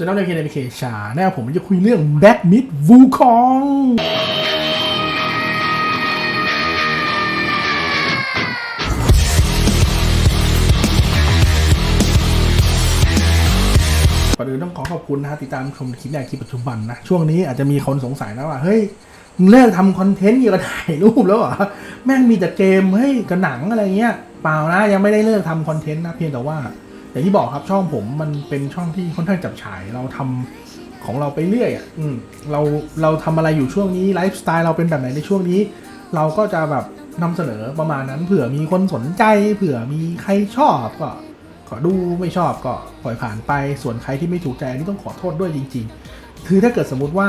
ส่วนน้องในเพจในเพจชาแน่ผมจะคุยเรื่องแบ็กมิดวูคองก่อนอื่นต้องขอขอบคุณนะฮะติดตามชมคลิปแรกคลิปปัจจุบันนะ ช่วงนี้อาจจะมีคนสงสัยนะว่า เฮ้ยเลิกทำคอนเทนต์เกี่ยวกับถ่ายรูปแล้วเหรอ แม่งมีแต่เกม เฮ้ยกับหนังอะไรเงี้ย เปล่านะ ยังไม่ได้เลิกทำคอนเทนต์นะ เพียงแต่ว่า อย่างที่บอกครับช่องผมมันเป็นช่องที่ค่อนข้างจับฉายเราทำของเราไปเรื่อยอะอืมเราเราทำอะไรอยู่ช่วงนี้ไลฟ์สไตล์เราเป็นแบบไหนในช่วงนี้ เราก็จะแบบนำเสนอประมาณนั้น เผื่อมีคนสนใจ เผื่อมีใครชอบก็ขอดูไม่ชอบก็ปล่อยผ่านไปส่วนใครที่ไม่ถูกใจอันนี้ต้องขอโทษด้วยจริง ๆ คือถ้าเกิดสมมุติว่า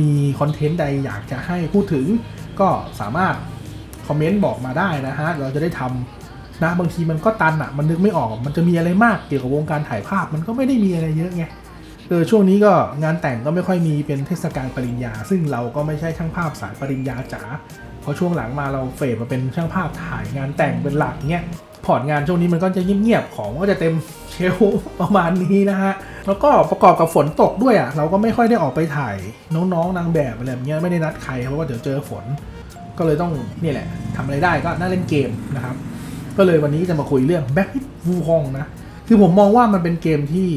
มีคอนเทนต์ใดอยากจะให้พูดถึง ก็สามารถคอมเมนต์บอกมาได้นะฮะเราจะได้ทำ นะบางทีมันก็ตันอะ่ะ มันนึกไม่ออก มันจะมีอะไรมากเกี่ยวกับวงการถ่ายภาพ มันก็ไม่ได้มีอะไรเยอะไงเออช่วงนี้ก็งานแต่งก็ไม่ค่อยมีเป็นเทศกาลปริญญา ซึ่งเราก็ไม่ใช่ช่างภาพสายปริญญาจ๋าเพราะช่วงหลังมาเราเฟดมาเป็นช่างภาพถ่ายงานแต่งเป็นหลักเงี้ยพอร์ตงานช่วงนี้มันก็จะเงียบๆของก็จะเต็มเชลประมาณนี้นะฮะ แล้วก็ประกอบกับฝนตกด้วยอะ เราก็ไม่ค่อยได้ออกไปถ่ายน้องๆนางแบบอะไรแบบเงี้ยไม่ได้นัดใครเพราะว่าเดี๋ยวเจอฝน ก็เลยต้องนี่แหละทำอะไรได้ก็น่าเล่นเกมนะครับ ก็เลยวันนี้จะมาคุยเรื่อง Back with Wukong นะ คือผมมองว่ามันเป็นเกมที่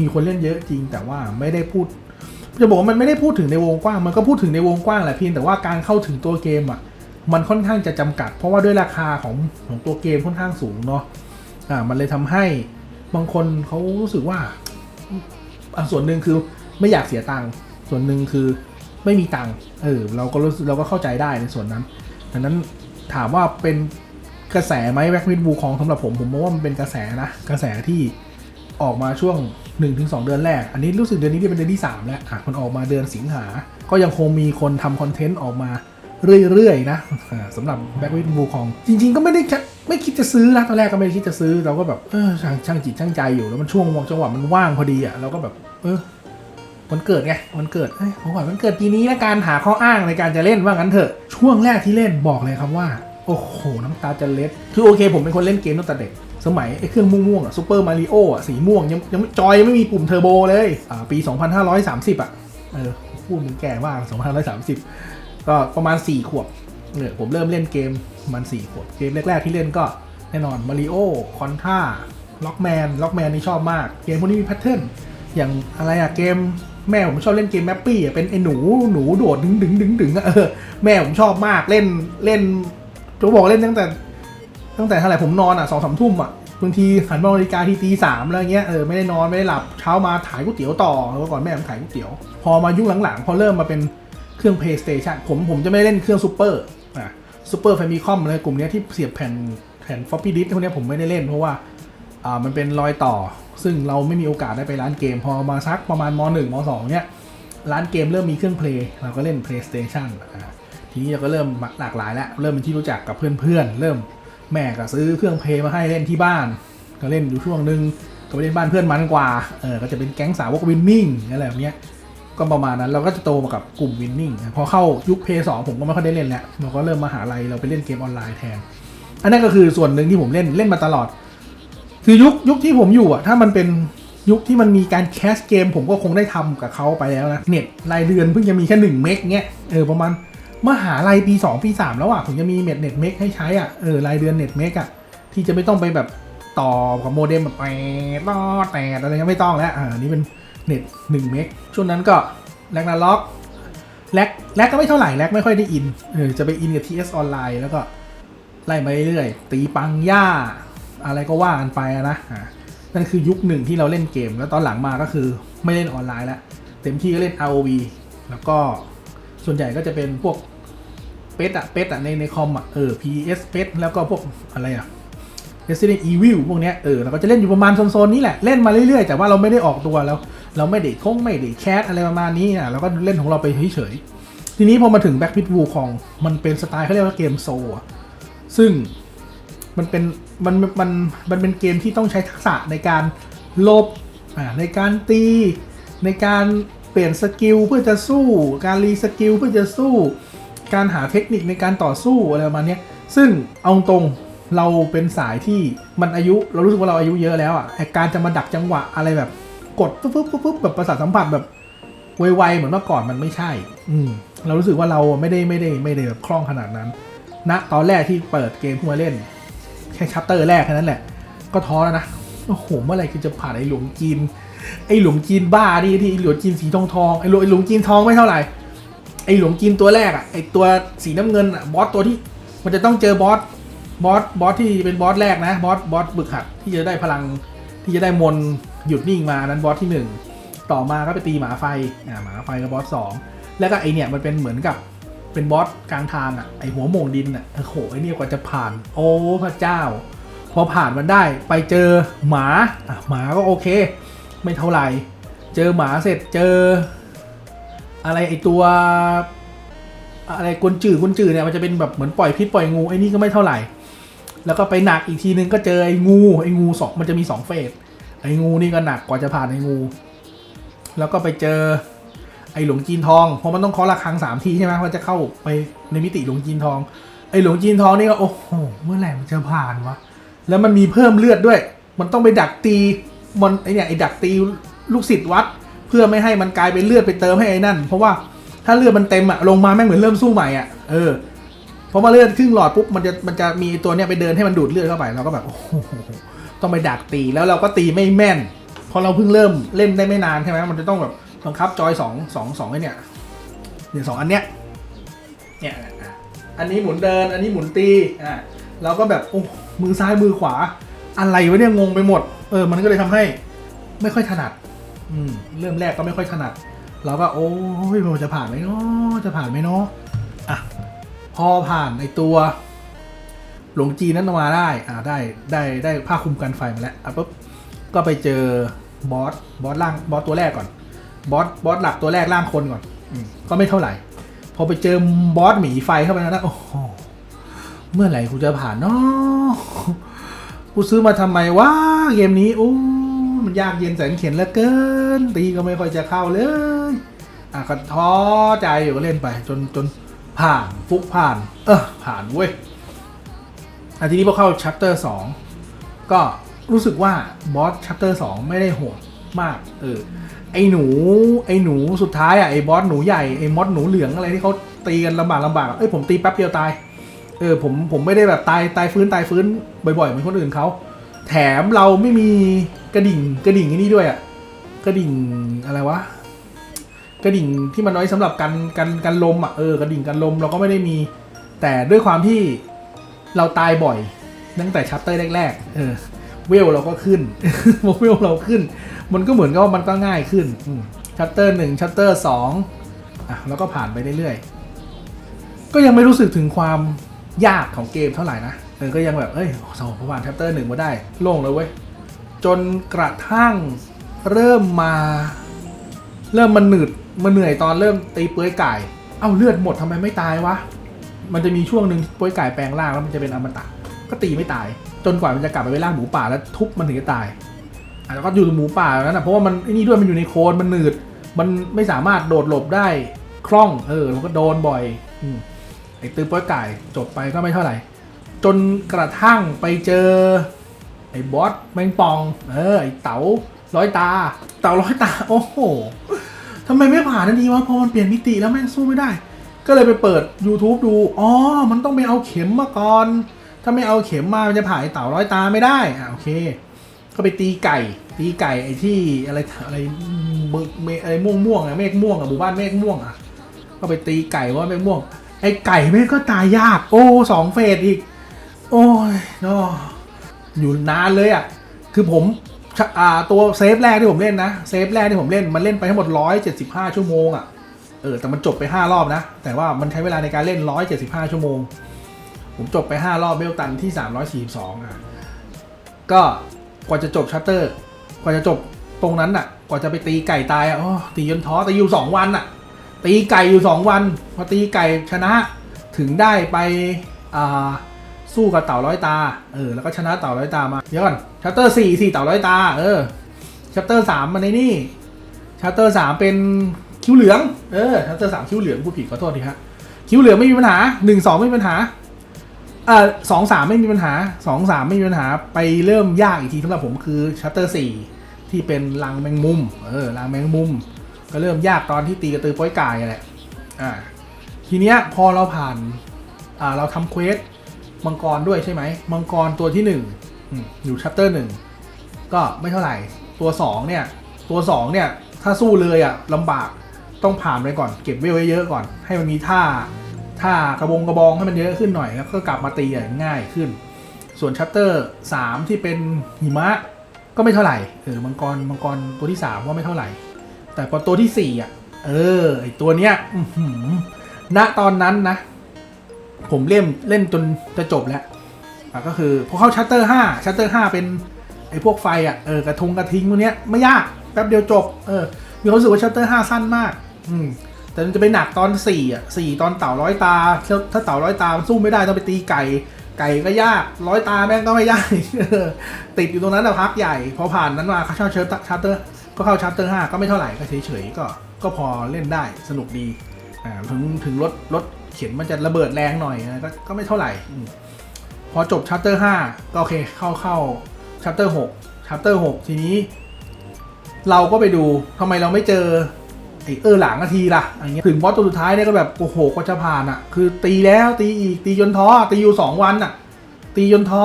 มีคนเล่นเยอะจริง แต่ว่าไม่ได้พูด จะบอกว่ามันไม่ได้พูดถึงในวงกว้าง มันก็พูดถึงในวงกว้างแหละเพียงแต่ว่าการเข้าถึงตัวเกมอะ มันค่อนข้างจะจำกัด เพราะว่าด้วยราคาของของตัวเกมค่อนข้างสูงเนาะ อ่า มันเลยทำให้บางคนเขารู้สึกว่าอะส่วนหนึ่งคือไม่อยากเสียตังค์ ส่วนหนึ่งคือไม่มีตังค์ เออ เราก็รู้เราก็เข้าใจได้ในส่วนนั้น ดังนั้นถามว่าเป็น กระแสไหมแบ็กวิดบูของสำหรับผมผมมองว่ามันเป็นกระแสนะกระแสที่ออกมาช่วง 1-2 เดือนแรก อันนี้รู้สึกเดือนนี้เป็นเดือนที่ 3 แล้วอะมันออกมาเดือนสิงหา ก็ยังคงมีคนทำคอนเทนต์ออกมาเรื่อยๆนะสำหรับแบ็กวิดบูของจริง ๆ ก็ไม่ได้ไม่คิดจะซื้อนะตอนแรกก็ไม่ได้คิดจะซื้อเราก็แบบเออช่างช่างจิตช่างใจอยู่แล้วมันช่วงจังหวะมันว่างพอดีอะเราก็แบบ เออวันเกิดไงวันเกิดเอ้ยของขวัญวันเกิดปีนี้และการหาข้ออ้างในการจะเล่นว่างั้นเถอะช่วงแรกที่เล่นบอกเลยครับว่า โอ้โห น้ำตาจะเล็ด คือโอเค ผมเป็นคนเล่นเกมตั้งแต่เด็ก สมัยไอ้เครื่องม่วงๆอะซูเปอร์มาริโออะ สีม่วง ยังยังไม่จอยยังไม่มีปุ่มเทอร์โบเลย อ่า ปี 2530 อะ เออ พูดมึงแก่มาก2530 ก็ประมาณ 4 ขวบเนี่ยผมเริ่มเล่นเกมมัน 4 ขวบ เกมแรก ๆ ที่เล่นก็แน่นอนมาริโอคอนท่าล็อกแมนล็อกแมนนี่ชอบมาก เกมพวกนี้มีแพทเทิร์น อย่างอะไรอะเกมแม่ผมชอบเล่นเกมแมปปี้อะเป็นไอ้หนูหนูโดดดึงดึงดึงดึงอะเออแม่ผมชอบมากเล่นเล่น จะบอกเล่นตั้งแต่ ตั้งแต่เท่าไหร่ผมนอนอะสองสามทุ่มอะบางทีหันมองนาฬิกาที่ตีสามอะไรเงี้ยเออไม่ได้นอนไม่ได้หลับเช้ามาถ่ายก๋วยเตี๋ยวต่อแล้วก่อนแม่ผมถ่ายก๋วยเตี๋ยว พอมายุคหลังๆ พอเริ่มมาเป็นเครื่อง PlayStation ผมผมจะไม่เล่นเครื่องซูเปอร์อะซูเปอร์แฟมิคอมอะไรกลุ่มนี้ที่เสียบแผ่นแผ่นฟอปปี้ดิสพวกนี้ผมไม่ได้เล่นเพราะว่าอ่ามันเป็นรอยต่อ ซึ่งเราไม่มีโอกาสได้ไปร้านเกม พอมาสักประมาณม .1 ม .2 เนี่ยร้านเกมเริ่มมีเครื่องเพลย์เราก็เล่น PlayStation อ่า ทีนี้เราก็เริ่มหลากหลายแล้วเริ่มเป็นที่รู้จักกับเพื่อนๆเริ่มแม่ก็ซื้อเครื่องเพลย์มาให้เล่นที่บ้าน ก็เล่นอยู่ช่วงหนึ่งก็ไปเล่นบ้านเพื่อนมันกว่าเออก็จะเป็นแก๊งสาวกวินนิ่งอะไรแบบเนี้ยก็ประมาณนั้นเราก็จะโตมากับกลุ่มวินนิ่งพอเข้ายุคเพย์สองผมก็ไม่ค่อยได้เล่นแล้วเราก็เริ่มมาหาลัยเราไปเล่นเกมออนไลน์แทน อันนั้นก็คือส่วนหนึ่งที่ผมเล่นเล่นมาตลอด คือยุคยุคที่ผมอยู่อะถ้ามันเป็นยุคที่มันมีการแคสเกม ผมก็คงได้ทำกับเขาไปแล้วนะเน็ตรายเดือนเพิ่งจะมีแค่หนึ่งเมกเงี้ยเออประมาณ มหาลัยปี 2 ปี 3 แล้วอะถึงจะมีเน็ตเน็ตเมกให้ใช้อะเออรายเดือนเน็ตเมกอะที่จะไม่ต้องไปแบบต่อกับโมเด็มแบบแปดต่อแตดอะไรเงี้ยไม่ต้องแล้วอ่านนี้เป็นเน็ตหนึ่งเมกช่วงนั้นก็แลกนาล็อกแลกแลกก็ไม่เท่าไหร่แลกไม่ค่อยได้อินเออจะไปอินกับ TS ออนไลน์แล้วก็ไล่มาเรื่อยตีปังย่า อะไรก็ว่ากันไปนะอะนั่นคือยุคหนึ่งที่เราเล่นเกม แล้วตอนหลังมาก็คือไม่เล่นออนไลน์แล้วเต็มที่ก็เล่น ROV แล้วก็ส่วนใหญ่ก็จะเป็นพวก เป็ดอะเป็ดอะในในคอมอะเออ PS เป็ดแล้วก็พวกอะไรอะ Resident Evil พวกเนี้ยเออเราก็จะเล่นอยู่ประมาณโซนๆนี้แหละ เล่นมาเรื่อยๆ แต่ว่าเราไม่ได้ออกตัวแล้ว เราไม่ได้คงไม่ได้แคสอะไรประมาณนี้นะเราก็เล่นของเราไปเฉยๆทีนี้พอมาถึง Back Pit Wu ของมันเป็นสไตล์เขาเรียกว่าเกมโซซึ่งมันเป็นมันมันมันเป็นเกมที่ต้องใช้ทักษะในการลบอ่าในการตีในการเปลี่ยนสกิลเพื่อจะสู้ การรีสกิลเพื่อจะสู้ การหาเทคนิคในการต่อสู้อะไรประมาณนี้ซึ่งเอาตรงเราเป็นสายที่มันอายุเรารู้สึกว่าเราอายุเยอะแล้วอะการจะมาดักจังหวะอะไรแบบ กดปุ๊บปุ๊บปุ๊บแบบประสาทสัมผัสแบบไวๆเหมือนเมื่อก่อนมันไม่ใช่ อืมเรารู้สึกว่าเราไม่ได้ไม่ได้ไม่ได้แบบคล่องขนาดนั้นณตอนแรกที่เปิดเกมขึ้นมาเล่น แค่ชัปเตอร์แรกแค่นั้นแหละ ก็ท้อแล้วนะโอ้โหเมื่อไหร่คือจะผ่านไอ้หลวงจีนไอ้หลวงจีนบ้าดิที่ไอ้หลวงจีนสีทองทองไอ้หลวงไอ้หลวงจีนทองไม่เท่าไหร่ ไอหลวงจีนตัวแรกอะไอตัวสีน้ำเงินอะบอสตัวที่มันจะต้องเจอบอสบอสบอสที่เป็นบอสแรกนะบอสบอสบึกหัดที่จะได้พลังที่จะได้มนหยุดนิ่งมานั้นบอสที่หนึ่งต่อมาก็ไปตีหมาไฟอ่าหมาไฟกับบอสสองแล้วก็ไอเนี่ยมันเป็นเหมือนกับเป็นบอสกลางทางอะไอหัวโมงดินอะโอ้โหไอเนี่ยกว่าจะผ่าน โอ้พระเจ้า พอผ่านมันได้ไปเจอหมาอะหมาก็โอเค ไม่เท่าไหร่ เจอหมาเสร็จเจอ อะไรไอตัว อะไรกุนจืดกุนจืดเนี่ยมันจะเป็นแบบเหมือนปล่อยพิษปล่อยงูไอ้นี่ก็ไม่เท่าไหร่ แล้วก็ไปหนักอีกทีนึงก็เจอไอ้งูไอ้งูสองมันจะมีสองเฟสไอ้งูนี่ก็หนักกว่าจะผ่านไอ้งู แล้วก็ไปเจอไอ้หลวงจีนทองเพราะมันต้องเคาะระฆังสามทีใช่ไหมว่าจะเข้าไปในมิติหลวงจีนทอง ไอ้หลวงจีนทองนี่ก็โอ้โหเมื่อไหร่มันจะผ่านวะแล้วมันมีเพิ่มเลือดด้วย มันต้องไปดักตีมันไอเนี่ยไอดักตีลูกศิษย์วัด เพื่อไม่ให้มันกลายเป็นเลือดไปเติมให้ไอ้นั่น เพราะว่าถ้าเลือดมันเต็มอะลงมาแม่งเหมือนเริ่มสู้ใหม่อะเออเพอมาเลือดครึ่งหลอดปุ๊บมันจะมันจะมีตัวเนี้ยไปเดินให้มันดูดเลือดเข้าไปเราก็แบบโอ้โหต้องไปดักตีแล้วเราก็ตีไม่แม่นเพราะเราเพิ่งเริ่มเล่นได้ไม่นานใช่ไหมมันจะต้องแบบบังคับจอยสองสองสองไอ้เนี่ยเนี่ยสองอันเนี้ยเนี่ยอันนี้หมุนเดิน อันนี้หมุนตีอะเราก็แบบโอ้มือซ้ายมือขวา อะไรวะเนี่ยงงไปหมด เออ มันก็เลยทำให้ไม่ค่อยถนัด อืมเริ่มแรกก็ไม่ค่อยถนัด เราก็โอ้ยมันจะผ่านไหมเนาะจะผ่านไหมเนาะอะพอผ่านไอตัว หลงจีนนั้นมาได้อ่าได้ได้ได้ผ้าคลุมกันไฟมาแล้วอะปุ๊บก็ไปเจอบอสบอสล่างบอสตัวแรกก่อนบอสบอสหลักตัวแรกล่างคนก่อนอก็ไม่เท่าไหร่ พอไปเจอบอสหมีไฟเข้าไปแล้วนะโอ้โหเมื่อไหร่กูจะผ่านเนาะกูซื้อมาทำไมวะเกมนี้โอ้ มันยากเย็นแสนเข็นเหลือเกิน ตีก็ไม่ค่อยจะเข้าเลย อะก็ท้อใจอยู่ก็เล่นไป จนจนผ่านฟุกผ่าน เออผ่านเว้ยอันทีนี้พอเข้าชัปเตอร์สองก็รู้สึกว่าบอสชัปเตอร์สองไม่ได้โหดมาก เออ ไอหนู ไอหนูสุดท้ายอะไอบอสหนูใหญ่ไอมอสหนูเหลืองอะไรที่เขาตีกันลำบากลำบากเอ้ยผมตีแป๊บเดียวตาย เออผมผมไม่ได้แบบตายตายฟื้นตายฟื้นบ่อยๆเหมือนคนอื่นเขา แถมเราไม่มีกระดิ่งกระดิ่งนี่ด้วยอะกระดิ่งอะไรวะกระดิ่งที่มันน้อยสำหรับกันกันกันลมอะเออกระดิ่งกันลมเราก็ไม่ได้มี แต่ด้วยความที่เราตายบ่อยตั้งแต่ชัปเตอร์แรกๆเออเวลเราก็ขึ้นเวลเราขึ้น มันก็เหมือนกับมันก็ง่ายขึ้นชัปเตอร์หนึ่งชัปเตอร์สองอะแล้วก็ผ่านไปเรื่อยๆก็ยังไม่รู้สึกถึงความยากของเกมเท่าไหร่นะ เออก็ยังแบบเอ้ยสองผ่านชัปเตอร์หนึ่งมาได้ โล่งเลยเว้ย จนกระทั่งเริ่มมา เริ่มมันหนืดมันเหนื่อยตอนเริ่มตีเปื้อยไก่ เอ้าเลือดหมดทำไมไม่ตายวะ มันจะมีช่วงหนึ่งเปื้อยไก่แปลงร่างแล้วมันจะเป็นอมตะ ก็ตีไม่ตาย จนกว่ามันจะกลับไปเป็นร่างหมูป่าแล้วทุบมันถึงจะตายอะแล้วก็อยู่หมูป่าแล้วนะเพราะว่ามันนี่ด้วยมันอยู่ในโคนมันหนืด มันไม่สามารถโดดหลบได้คล่อง เออมันก็โดนบ่อยอไอ้ตื้อเปื้อยไก่จบไปก็ไม่เท่าไหร่ จนกระทั่งไปเจอ ไอ้บอสแมงปอง เออไอ้เต๋าร้อยตา เต๋าร้อยตา โอ้โหทำไมไม่ผ่านนันทีวะพอมันเปลี่ยนมิติแล้วแม่งสู้ไม่ได้ ก็เลยไปเปิด YouTube ดู อ๋อ มันต้องไปเอาเข็มมาก่อน ถ้าไม่เอาเข็มมา มันจะผ่านไอ้เต่าร้อยตาไม่ได้อะโอเค ก็ไปตีไก่ ตีไก่ไอ้ที่อะไรอะไรเมฆเมอะไรม่วงม่วงๆอะเมฆม่วงอะหมู่บ้านเมฆม่วงอะก็ไปตีไก่ว่าเมฆม่วง ไอ้ไก่แม่งก็ตายยาก โอ้สองเฟสอีก โอ้ยเนาะอยู่นานเลยอะคือผมอ่าตัวเซฟแรกที่ผมเล่นนะ เซฟแรกที่ผมเล่น มันเล่นไปทั้งหมด 175 ชั่วโมงอะ่ะ เออ แต่มันจบไป 5 รอบนะ แต่ว่ามันใช้เวลาในการเล่น 175 ชั่วโมง ผมจบไป 5 รอบเบลตันที่ 342 อะ ก็กว่าจะจบชัตเตอร์ กว่าจะจบตรงนั้นอะ กว่าจะไปตีไก่ตายอะตีจนท้อตีอยู่ 2 วันอะ ตีไก่อยู่ 2 วัน พอตีไก่ชนะ ถึงได้ไป อ่า สู้กับเต่าร้อยตา เออ แล้วก็ชนะเต่าร้อยตามา เดี๋ยวก่อนชัปเตอร์สี่สี่เต่าร้อยตา เออชัปเตอร์สามมันในนี่ชัปเตอร์สามเป็นคิ้วเหลือง เออชัปเตอร์สามคิ้วเหลืองพูดผิดขอโทษทีครับคิ้วเหลืองไม่มีปัญหาหนึ่งสองไม่มีปัญหาอ่าสองสามไม่มีปัญหาสองสามไม่มีปัญหา ไปเริ่มยากอีกทีสำหรับผมคือชัปเตอร์สี่ที่เป็นรังแมงมุม เออรังแมงมุม ก็เริ่มยากตอนที่ตีกระตือป้อยกายแหละ อ่า ทีเนี้ยพอเราผ่าน อ่า เราทำเควส มังกรด้วยใช่ไหมมังกรตัวที่หนึ่งอยู่ชัปเตอร์หนึ่งก็ไม่เท่าไหร่ ตัวสองเนี่ย ตัวสองเนี่ย ถ้าสู้เลยอะ่ะลำบากต้องผ่านไปก่อน เก็บเวลไว้เยอะก่อน ให้มันมีท่าท่ากระบงกระบองให้มันเยอะขึ้นหน่อยแล้วก็กลับมาตีง่ายขึ้น ส่วนชัปเตอร์สามที่เป็นหิมะก็ไม่เท่าไหร่เออมังกรมังกรตัวที่สามก็ไม่เท่าไหร่ แต่พอตัวที่สี่อะเออไอตัวเนี้ยณตอนนั้นนะ ผมเล่นเล่นจนจะจบแล้วก็คือพอเข้าชัตเตอร์ห้าชัตเตอร์ห้าเป็นไอ้พวกไฟอะเออกระทงกระทิงพวกเนี้ยไม่ยากแป๊บเดียวจบเออมีความรู้สึกว่าชัตเตอร์ห้าสั้นมาก อืมแต่มันจะไปหนักตอนสี่อะสี่ตอนเต่าร้อยตา ถ้าถ้าเต่าร้อยตามันสู้ไม่ได้ต้องไปตีไก่ ไก่ก็ยากร้อยตาแม่งก็ไม่ยากติดอยู่ตรงนั้นแต่พักใหญ่ พอผ่านนั้นมาเข้าเชิญชัตเตอร์ก็เข้าชัตเตอร์ห้าก็ไม่เท่าไหร่ก็เฉยๆก็ก็พอเล่นได้สนุกดีอ่าถึงถึงรถรถ เข็นมันจะระเบิดแรงหน่อยนะก็ก็ไม่เท่าไหร่พอจบชัปเตอร์ห้าก็โอเคเข้าเข้าชัปเตอร์หกชัปเตอร์หกทีนี้ เราก็ไปดูทำไมเราไม่เจอไอเออหลังนาทีล่ะอย่างเงี้ยถึงบอสตัวสุดท้ายเนี่ยก็แบบโอ้โหก็จะผ่านอะ คือตีแล้วตีอีกตีจนท้อตีอยู่สองวันอะ ตีจนท้อ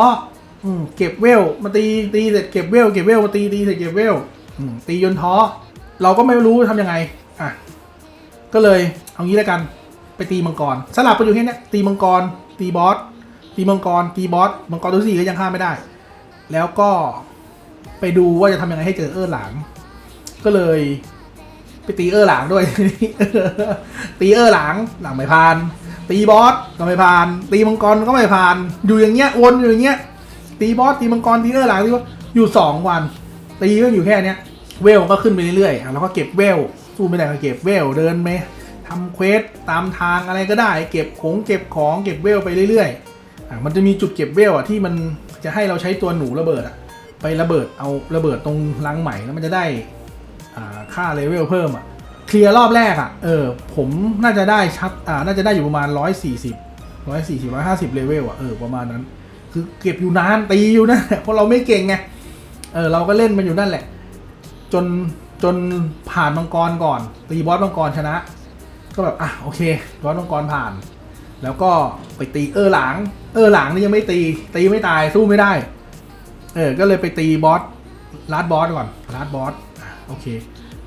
อืเก็บเวลมาตีตีเสร็จเก็บเวลเก็บเวลมาตีตีเสร็จเก็บเวลตีจนท้อเราก็ไม่รู้ทำยังไงอะก็เลยเอางี้แล้วกัน ไปตีมังกร สลับไปอยู่แค่เนี้ยตีมังกร ตีบอส ตีมังกร ตีบอส มังกรตัวสี่ก็ยังฆ่าไม่ได้ แล้วก็ไปดูว่าจะทำยังไงให้เจอเออร์หลางก็เลยไปตีเออร์หลางด้วย ตีเออร์หลางหลังไม่ผ่าน ตีบอสก็ไม่ผ่าน ตีมังกรก็ไม่ผ่าน อยู่อย่างเงี้ยวนอยู่อย่างเงี้ย ตีบอสตีมังกรตีเออร์หลางตีว่าอยู่สองวัน ตีก็อยู่แค่เนี้ยเวลก็ขึ้นไปเรื่อยๆแล้วก็เก็บเวลสู้ไม่ได้ก็เก็บเวลเดินไป ทำเควสตามทางอะไรก็ได้ เก็บของเก็บของเก็บเวลไปเรื่อยๆอะมันจะมีจุดเก็บเวลอะที่มันจะให้เราใช้ตัวหนูระเบิดอะไประเบิดเอาระเบิดตรงรังใหม่แล้วมันจะได้ค่าเลเวลเพิ่มอะเคลียร์รอบแรกอะเออผมน่าจะได้ชัดอ่าน่าจะได้อยู่ประมาณร้อยสี่สิบร้อยสี่สิบร้อยห้าสิบเลเวลอะเออประมาณนั้น คือเก็บอยู่นานตีอยู่นะเพราะเราไม่เก่งไงเออเราก็เล่นมันอยู่นั่นแหละ จนจนผ่านมังกรก่อน ตีบอสมังกรชนะ ก็แบบอะโอเคบอสมังกรผ่าน แล้วก็ไปตีเออหลัง เออหลังนี่ยังไม่ตี ตีไม่ตายสู้ไม่ได้ เออ ก็เลยไปตีบอสลาดบอสก่อนลาดบอสโอเค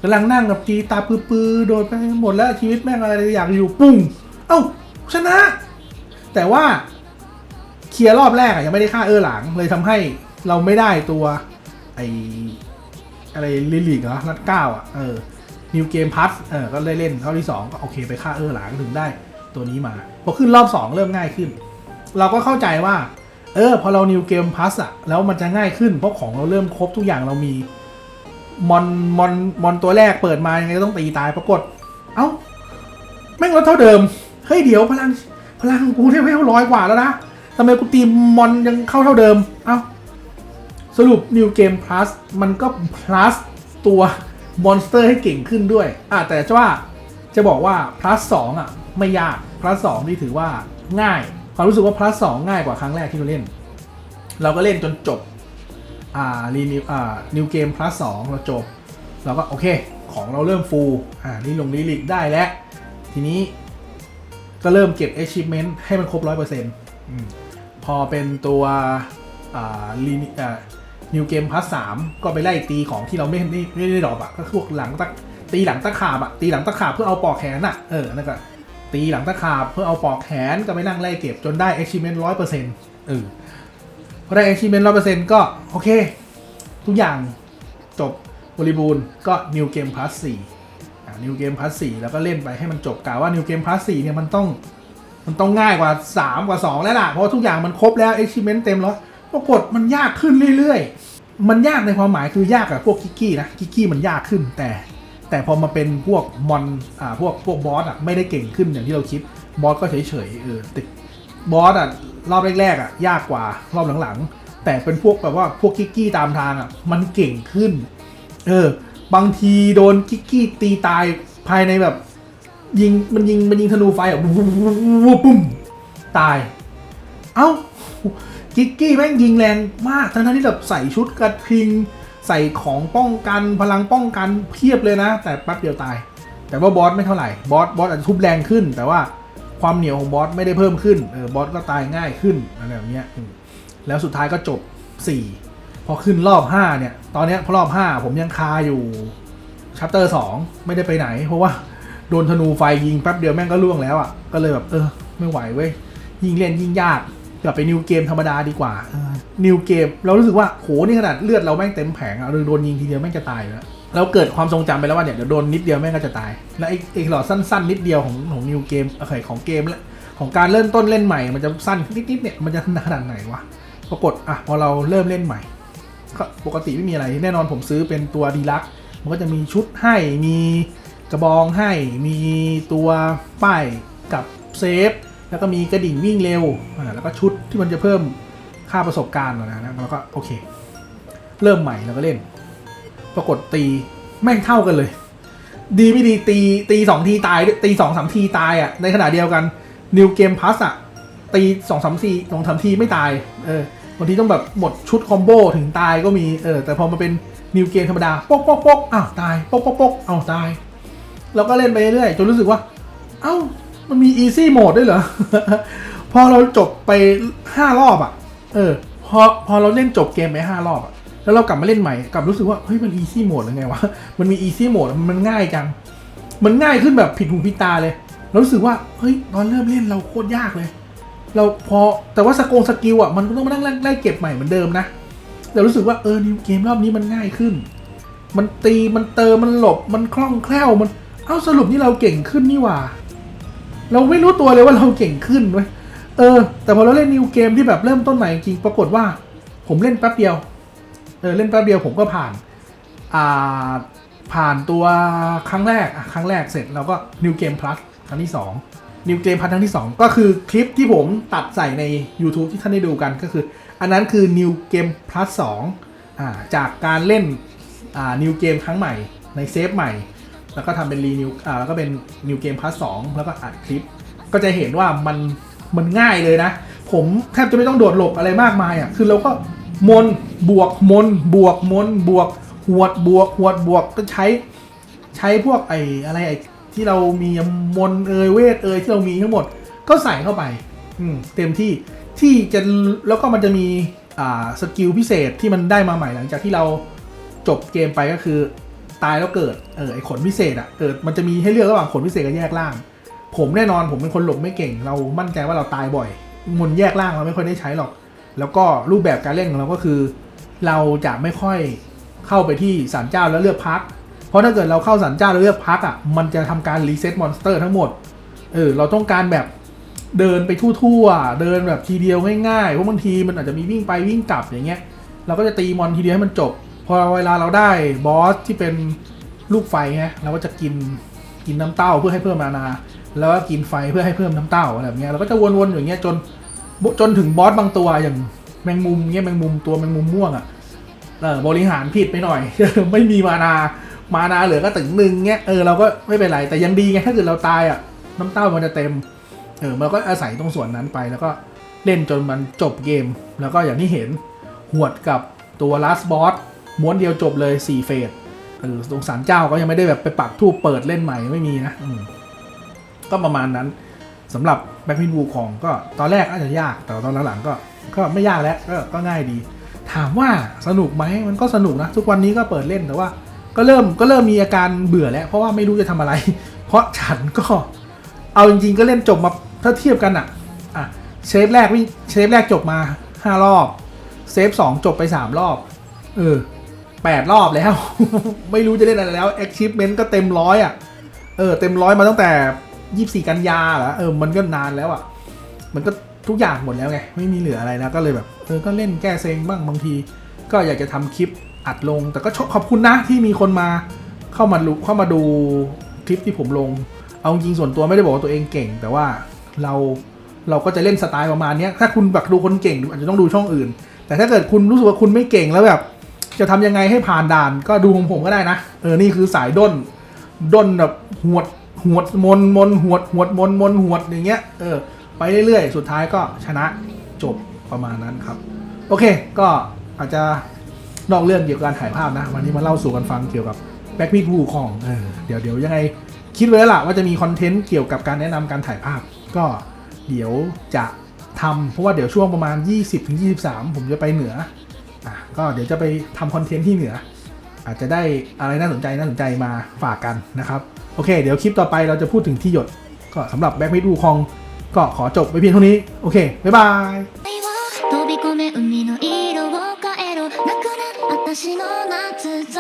กำลังนั่งกับตีตาปื้อๆโดนไปหมดแล้วชีวิตแม่งอะไรอยากอยู่ปุ้งเอ้าชนะ แต่ว่าเคลียร์รอบแรกอะยังไม่ได้ฆ่าเออหลังเลยทำให้เราไม่ได้ตัวไออะไรลิลิกเหรอนัดเก้าอะเออ นิวเกมพัทเออก็เลยเล่นเข้าที่สองก็โอเคไปฆ่าเออหลังถึงได้ตัวนี้มา พอขึ้นรอบสองเริ่มง่ายขึ้น เราก็เข้าใจว่า เออ พอเรานิวเกมพัสอะแล้วมันจะง่ายขึ้น เพราะของเราเริ่มครบทุกอย่างเรามีมอนมอนมอนตัวแรกเปิดมายังไงก็ต้องตีตายปรากฏ เอ้าแม่งลดเท่าเดิม เฮ้ยเดี๋ยวพลังพลังกูเลเวลร้อยกว่าแล้วนะทำไมกูตีมอนยังเข้าเท่าเดิม เอ้าสรุป New Game Plus มันก็ plus ตัว มอนสเตอร์ให้เก่งขึ้นด้วยอะแต่จะว่าจะบอกว่า plus 2อะไม่ยาก plus 2นี่ถือว่าง่าย ความรู้สึกว่า plus 2 ง่ายกว่าครั้งแรกที่เราเล่น เราก็เล่นจนจบ อ่ารีนิวอ่า New Game Plus 2 เราจบ เราก็โอเค ของเราเริ่มฟูลอ่านี่ลงลิลิกได้แล้ว ทีนี้ก็เริ่มเก็บ achievement ให้มันครบ 100%อืมพอเป็นตัวอ่าลีอ่า New Game Plus 3ก็ไปไล่ตีของที่เราไม่ได้ไม่ได้ดรอปอะก็พวกหลังตะตีหลังตะขาบอะตีหลังตะขาบเพื่อเอาปอกแขนอะเออนั่นก็ตีหลังตะขาบเพื่อเอาปอกแขนก็ไปนั่งไล่เก็บจนได้ achievement 100%เออพอได้ achievement 100%ก็โอเค ทุกอย่างจบบริบูรณ์ก็ New Game Plus 4อ่า New Game Plus 4 แล้วก็เล่นไปให้มันจบกล่าวว่า New Game Plus 4 เนี่ยมันต้อง มันต้องง่ายกว่า 3 กว่า 2 แล้วล่ะ เพราะทุกอย่างมันครบแล้ว achievement เต็มแล้ว ปรากฏมันยากขึ้นเรื่อยๆ มันยากในความหมายคือยากกับพวกกิกกี้นะกิกกี้มันยากขึ้นแต่ แต่พอมาเป็นพวกมอนอ่าพวกพวกบอสอะไม่ได้เก่งขึ้นอย่างที่เราคิดบอสก็เฉยๆเออแต่บอสอะรอบแรกๆอะยากกว่ารอบหลังๆ แต่เป็นพวกแบบว่าพวกกิกกี้ตามทางอะมันเก่งขึ้น เออบางทีโดนกิกกี้ตีตายภายในแบบยิงมันยิงมันยิงธนูไฟอะวุ้บวุ้บวุ้บวุ้บปุ้มตาย เอ้า กิกกี้แม่งยิงแรงมากทั้งที่แบบใส่ชุดกระทิง ใส่ของป้องกันพลังป้องกันเพียบเลยนะ แต่แป๊บเดียวตาย แต่ว่าบอสไม่เท่าไหร่บอสบอสอาจจะทุบแรงขึ้น แต่ว่าความเหนียวของบอสไม่ได้เพิ่มขึ้นเออบอสก็ตายง่ายขึ้นอะไรแบบเนี้ยแล้วสุดท้ายก็จบ 4 พอขึ้นรอบ 5 เนี่ย ตอนเนี้ยพอรอบ 5 ผมยังคาอยู่ชัปเตอร์2ไม่ได้ไปไหน เพราะว่าโดนธนูไฟยิงแป๊บเดียวแม่งก็ล่วงแล้วอะ่ะก็เลยแบบเออไม่ไหวเว้ยยิงเล่นยิ่งยาก กลับไปนิวเกมธรรมดาดีกว่านิวเกมเรารู้สึกว่าโหนี่ขนาดเลือดเราแม่งเต็มแผงอะเราโดนยิงทีเดียวแม่งจะตายแล้วเราเกิดความทรงจำไปแล้วว่าเนี่ยเดี๋ยวโดนนิดเดียวแม่งก็จะตาย แล้วไอ้ไอ้หลอดสั้น ๆ นิดเดียวของของนิวเกมเออของเกมและของการเริ่มต้นเล่นใหม่ มันจะสั้นนิดๆเนี่ยมันจะขนาดไหนวะปรากฏอะพอเราเริ่มเล่นใหม่ก็ปกติไม่มีอะไรแน่นอนผมซื้อเป็นตัวดีลักมันก็จะมีชุดให้มีกระบองให้มีตัวป้ายกับเซฟ แล้วก็มีกระดิ่งวิ่งเร็วแล้วก็ชุดที่มันจะเพิ่มค่าประสบการณ์นะนะแล้วก็โอเค เริ่มใหม่แล้วก็เล่น ปรากฏตีแม่งเท่ากันเลย ดีไม่ดีตีตีสองทีตายตีสองสามทีตายอะในขณะเดียวกันนิวเกมพัสอะตีสองสามทีสองสามทีไม่ตายเออบางทีต้องแบบหมดชุดคอมโบถึงตายก็มีเออแต่พอมาเป็นนิวเกมธรรมดาป๊อกป๊อกป๊อกอ้าวตายป๊อกป๊อกป๊อกอ้าวตาย แล้วก็เล่นไปเรื่อยจนรู้สึกว่า เอ้า มันมีอีซี่โหมดด้วยเหรอ พอเราจบไปห้ารอบอะ เออ พอพอเราเล่นจบเกมไปห้ารอบอะ แล้วเรากลับมาเล่นใหม่ กลับรู้สึกว่า เฮ้ย มันอีซี่โหมดหรือไงวะ มันมีอีซี่โหมดมันง่ายจัง มันง่ายขึ้นแบบผิดหูผิดตาเลยเรารู้สึกว่า เฮ้ย ตอนเริ่มเล่นเราโคตรยากเลย เราพอ แต่ว่าสกงสกิลอะ มันก็ต้องมานั่งไล่ไล่เก็บใหม่เหมือนเดิมนะ แต่รู้สึกว่า เออนิวเกมรอบนี้มันง่ายขึ้น มันตี มันเติม มันหลบ มันคล่องแคล่ว มัน เอ้าสรุปนี่เราเก่งขึ้นนี่หว่า เราไม่รู้ตัวเลยว่าเราเก่งขึ้นเว้ยเออ แต่พอเราเล่นนิวเกมที่แบบเริ่มต้นใหม่จริงปรากฏว่า ผมเล่นแป๊บเดียวเออเล่นแป๊บเดียวผมก็ผ่านอ่าผ่านตัวครั้งแรกอะครั้งแรกเสร็จแล้วก็นิวเกมพลัสครั้งที่สองนิวเกมพลัสครั้งที่สองก็คือคลิปที่ผมตัดใส่ใน YouTube ที่ท่านได้ดูกันก็คือ อันนั้นคือ New Game Plus 2อ่าจากการเล่นอ่า New Game ครั้งใหม่ในเซฟใหม่ แล้วก็ทำเป็นรีนิวอ่าแล้วก็เป็น New Game Plus 2แล้วก็อัดคลิป ก็จะเห็นว่ามันมันง่ายเลยนะ ผมแทบจะไม่ต้องโดดหลบอะไรมากมายอะคือเราก็มนบวกมนบวกมนบวกหวดบวกหวดบวกก็ใช้ใช้พวกไอ้อะไรไอ้ที่เรามีมนเอยเวทเอยที่เรามีทั้งหมด ก็ใส่เข้าไปอืมเต็มที่ที่จะแล้วก็มันจะมีอ่าสกิลพิเศษที่มันได้มาใหม่หลังจากที่เราจบเกมไปก็คือ ตายแล้วเกิดเออไอขนพิเศษอะเออมันจะมีให้เลือกระหว่างขนพิเศษกับแยกล่าง ผมแน่นอนผมเป็นคนหลบไม่เก่ง เรามั่นใจว่าเราตายบ่อยมนแยกล่างเราไม่ค่อยได้ใช้หรอก แล้วก็รูปแบบการเล่นของเราก็คือ เราจะไม่ค่อยเข้าไปที่ศาลเจ้าแล้วเลือกพัก เพราะถ้าเกิดเราเข้าศาลเจ้าแล้วเลือกพักอะมันจะทำการรีเซ็ตมอนสเตอร์ทั้งหมดเออเราต้องการแบบเดินไปทั่วๆเดินแบบทีเดียวง่ายๆเพราะบางทีมันอาจจะมีวิ่งไปวิ่งกลับอย่างเงี้ยเราก็จะตีมอนทีเดียวให้มันจบ พอเวลาเราได้บอสที่เป็นลูกไฟไงเราก็จะกินกินน้ำเต้าเพื่อให้เพิ่มมานา แล้วก็กินไฟเพื่อให้เพิ่มน้ำเต้าอะไรแบบเนี้ยเราก็จะวนๆอย่างเงี้ยจนจนถึงบอสบางตัวอย่างแมงมุมเงี้ยแมงมุมตัวแมงมุมม่วงอะเออบริหารผิดไปหน่อย ไม่มีมานามานาเหลือก็ถึงหนึ่งเงี้ยเออเราก็ไม่เป็นไรแต่ยังดีไงถ้าเกิดเราตายอะน้ำเต้ามันจะเต็มเออมันก็อาศัยตรงส่วนนั้นไปแล้วก็เล่นจนมันจบเกม แล้วก็อย่างที่เห็นหวดกับตัว last boss ม้วนเดียวจบเลย4เฟสเออตรงสารเจ้าก็ยังไม่ได้แบบไปปักทูบเปิดเล่นใหม่ไม่มีนะอืมก็ประมาณนั้นสำหรับแบ็คพินวูของก็ตอนแรกอาจจะยาก แต่ตอนหลังๆก็ก็ไม่ยากแล้วก็ก็ง่ายดี ถามว่าสนุกไหมมันก็สนุกนะ ทุกวันนี้ก็เปิดเล่นแต่ว่า ก็เริ่มก็เริ่มมีอาการเบื่อแล้ว เพราะว่าไม่รู้จะทำอะไร เพราะฉันก็ เอาจริงๆ ก็เล่นจบมาถ้าเทียบกันอะอะเชฟแรกวิ่งเชฟแรกจบมาห้ารอบ เซฟสองจบไปสามรอบ เออ แปดรอบแล้ว ไม่รู้จะเล่นอะไรแล้ว achievement ก็เต็มร้อยอะ เออ เต็มร้อยมาตั้งแต่ยี่สี่กันยาเหรอเออ มันก็นานแล้วอะ มันก็ทุกอย่างหมดแล้วไง ไม่มีเหลืออะไรแล้ว ก็เลยแบบ เออ ก็เล่นแก้เซ็งบ้างบางที ก็อยากจะทำคลิปอัดลง แต่ก็ขอบคุณนะที่มีคนมาเข้ามาดูเข้ามาดูคลิปที่ผมลง เอาจริงส่วนตัวไม่ได้บอกว่าตัวเองเก่ง แต่ว่าเราเราก็จะเล่นสไตล์ประมาณนี้ถ้าคุณแบบดูคนเก่งอาจจะต้องดูช่องอื่น แต่ถ้าเกิดคุณรู้สึกว่าคุณไม่เก่งแล้วแบบ จะทำยังไงให้ผ่านด่านก็ดูของผมก็ได้นะ เออ นี่คือสายด้น ด้นแบบหวดหวดมนมนหวดหวดมนมนหวดอย่างเงี้ย เออ ไปเรื่อยๆ สุดท้ายก็ชนะจบประมาณนั้นครับ โอเค ก็อาจจะนอกเรื่องเกี่ยวกับการถ่ายภาพนะ วันนี้มาเล่าสู่กันฟังเกี่ยวกับแบ็คพีทผู้ของเออเดี๋ยวเดี๋ยวยังไงคิดไว้แล้วล่ะว่าจะมีคอนเทนต์เกี่ยวกับการแนะนำการถ่ายภาพ ก็เดี๋ยวจะทำเพราะว่าเดี๋ยวช่วงประมาณ 20-23 ผมจะไปเหนือ อ่ะก็เดี๋ยวจะไปทำคอนเทนต์ที่เหนือ อาจจะได้อะไรน่าสนใจน่าสนใจมาฝากกันนะครับ โอเค เดี๋ยวคลิปต่อไปเราจะพูดถึงที่หยด ก็สำหรับแบ็คมิดอูคอง ก็ขอจบไปเพียงเท่านี้ โอเค บ๊ายบาย 飛び込め海の色を変えろなくな私の夏空